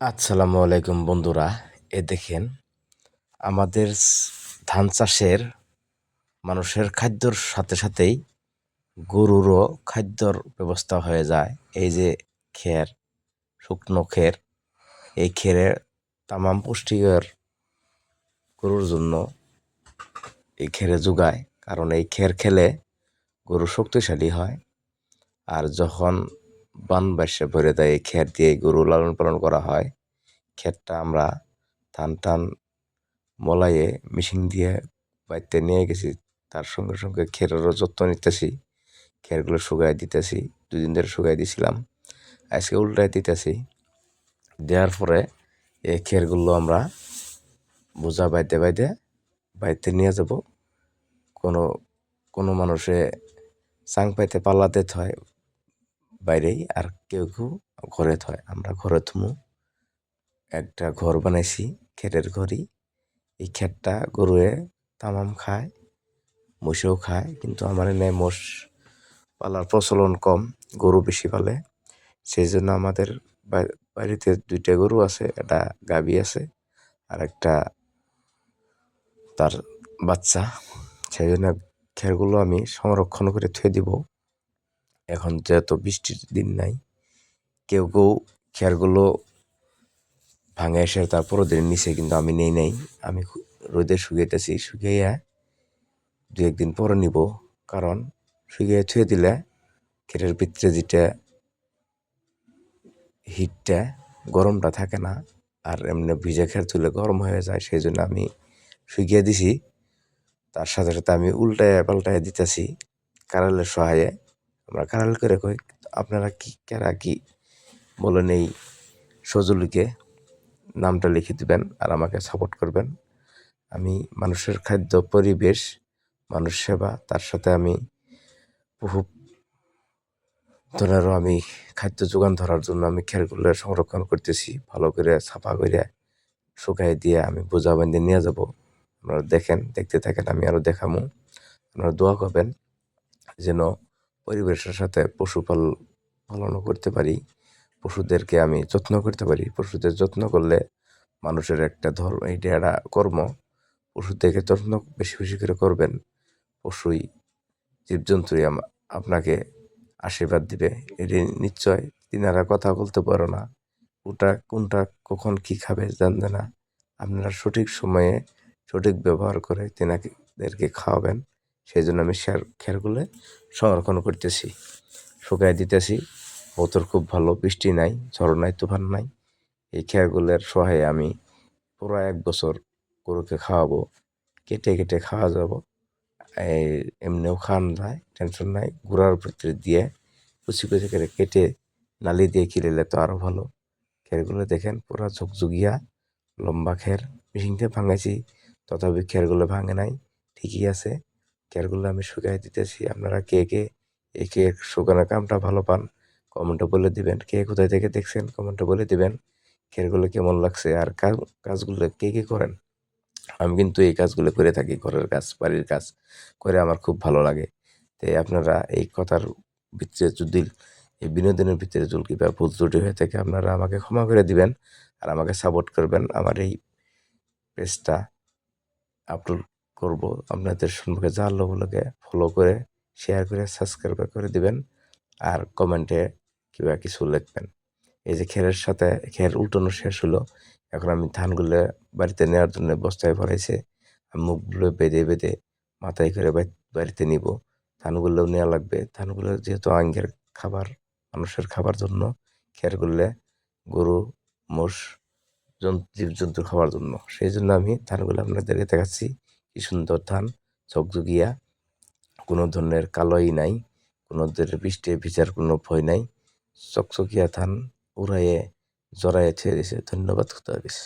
আসসালামু আলাইকুম বন্ধুরা। এ দেখেন, আমাদের ধান চাষের মানুষের খাদ্যর সাথে সাথেই গরুরও খাদ্যর ব্যবস্থা হয়ে যায়। এই যে খের, শুকনো খের, এই খেরে তামাম পুষ্টিকর গরুর জন্য এই খেরে যোগায়। কারণ এই খের খেলে গরু শক্তিশালী হয়। আর যখন বান বাসে ভরে দেয়, এই খের দিয়ে গরু লালন পালন করা হয়। ক্ষেতটা আমরা ধান টান মলাইয়ে, মেশিন দিয়ে বাড়িতে নিয়ে গেছি। তার সঙ্গে সঙ্গে খেরেরও যত্ন নিতেছি খেরগুলো শুকাই দিতেছি, দুদিন ধরে শুকাই দিছিলাম। আজকে উল্টাই দিতেছি। দেওয়ার পরে এই খেরগুলো আমরা বোঝা বাইতে বাইতে বাড়িতে নিয়ে যাব। কোনো কোনো মানুষে চাং পাইতে পাল্লা দিতে হয় বাইরেই আর কেউ কেউ ঘরে থয়। আমরা ঘরে থুমু। একটা ঘর বানাইছি খেরের ঘরই। এই খেরটা গরুয়ে তামাম খায় মোষেও খায়, কিন্তু আমার এনে মোষ পালার প্রচলন কম, গরু বেশি পালে। সেই জন্য আমাদের বাড়িতে দুইটা গরু আছে, একটা গাবি আছে আর একটা তার বাচ্চা। সেই জন্য খেরগুলো আমি সংরক্ষণ করে থুয়ে দিব। এখন যেহেতু বৃষ্টির দিন নাই, কেউ কেউ খেরগুলো ভাঙে এসে তারপরও দিন নিচে কিন্তু আমি নেই নাই। আমি রোদে শুকিয়েতেছি শুকিয়ে দু একদিন পরে নিব, কারণ শুকিয়ে থুয়ে দিলে ক্ষেতের ভিতরে যেটা হিটটা, গরমটা থাকে না, আর এমনি ভিজে খের তুলে গরম হয়ে যায় সেই জন্য আমি শুকিয়ে দিছি। তার সাথে সাথে আমি উল্টায় পাল্টায় দিতেছি, কারালের সহায়ে। আমরা কারাল করে কই, আপনারা কি কেরা কি বলেন এই সজুলিকে নামটা লিখে দিবেন আর আমাকে সাপোর্ট করবেন। আমি মানুষের খাদ্য, পরিবেশ, মানুষ সেবা, তার সাথে আমি বহু ধরেরও আমি খাদ্য যোগান ধরার জন্য আমি খেরগুলো সংরক্ষণ করতেছি, ভালো করে সাফা করে শুকাই দিয়ে আমি বোঝা বেঁধে নিয়ে যাব। আপনারা দেখেন, দেখতে থাকেন, আমি আরও দেখামো। আপনারা দোয়া করবেন যেন পরিবেশের সাথে পশুপাল পালনও করতে পারি, পশুদেরকে আমি যত্ন করতে পারি। পশুদের যত্ন করলে মানুষের একটা ধর্ম এইটা একটা কর্ম, পশুদেরকে যত্ন বেশি বেশি করে করবেন। পশুই জীবজন্তুই আপনাকে আশীর্বাদ দিবে এটি নিশ্চয়। তিনারা কথা বলতে পারো না ওটা কোনটা, কখন কি খাবে জানবে না। আপনারা সঠিক সময়ে সঠিক ব্যবহার করে তিনাদেরকে খাওয়াবেন। সেই জন্য আমি শেয়ার খেয়ারগুলো সংরক্ষণ করতেছি শুকাই দিতেছি। ওতর খুব ভালো, বৃষ্টি নাই ঝড় নাই, তুফান নাই। এই খেয়ারগুলোর সহায়ে আমি পুরো এক বছর গরুকে খাওয়াবো, কেটে কেটে খাওয়া যাব। এই এমনিও খাওয়ানো যায় টেনশন নাই গুঁড়ার ভিতরে দিয়ে কুচি কুচি করে কেটে নালি দিয়ে কিনেলে তো আরও ভালো। খেরগুলো দেখেন পুরো ঝুকঝুকিয়া, লম্বা খের মেশিনতে ভাঙাইছি, তথাপি খেরগুলো ভাঙে নাই, ঠিকই আছে। খেরগুলো আমি শুকাই দিতেছি। আপনারা কে কে এই কে শুকানো কামটা ভালো পান কমেন্টে বলে দিবেন। কে কোথায় থেকে দেখছেন কমেন্টে বলে দিবেন। খেরগুলো কেমন লাগছে আর কাজ কাজগুলো কে কে করেন? আমি কিন্তু এই কাজগুলো করে থাকি, ঘরের কাজ, বাড়ির কাজ, করে আমার খুব ভালো লাগে। তাই আপনারা এই কথার ভিতরে যদি, এই বিনোদনের ভিতরে চুলকি বা ভুল ত্রুটি হয়ে থাকে, আপনারা আমাকে ক্ষমা করে দিবেন আর আমাকে সাপোর্ট করবেন। আমার এই পেজটা আপলোড করব। আপনাদের সম্মুখে যা লোকগুলোকে ফলো করে শেয়ার করে সাবস্ক্রাইব করে দিবেন আর কমেন্টে কিংবা কিছু লিখবেন। এই যে খেরের সাথে, খের উল্টানো শেষ হলো। এখন আমি ধানগুলো বাড়িতে নেওয়ার জন্য বস্তায় ভরাইছে। আমি মুখগুলো বেঁধে বেঁধে মাথায় করে বাড়িতে নিব। ধানগুলোও নেওয়া লাগবে। ধানগুলো যেহেতু আঙ্গের খাবার, মানুষের খাবার জন্য খেরগুলো গরু, মোষ, জন- জীবজন্তু খাওয়ার জন্য। সেই জন্য আমি ধানগুলো আপনাদেরকে দেখাচ্ছি। কি সুন্দর ধান চকচকিয়া কোনো ধরনের কালোই নাই, কোনো ধরনের বৃষ্টি ভিজার কোনো ভয় নাই। চকচকিয়া ধান উড়াইয়ে, জড়াইয়ে ছেড়ে দিছে। ধন্যবাদ, খুদা হাফিজ।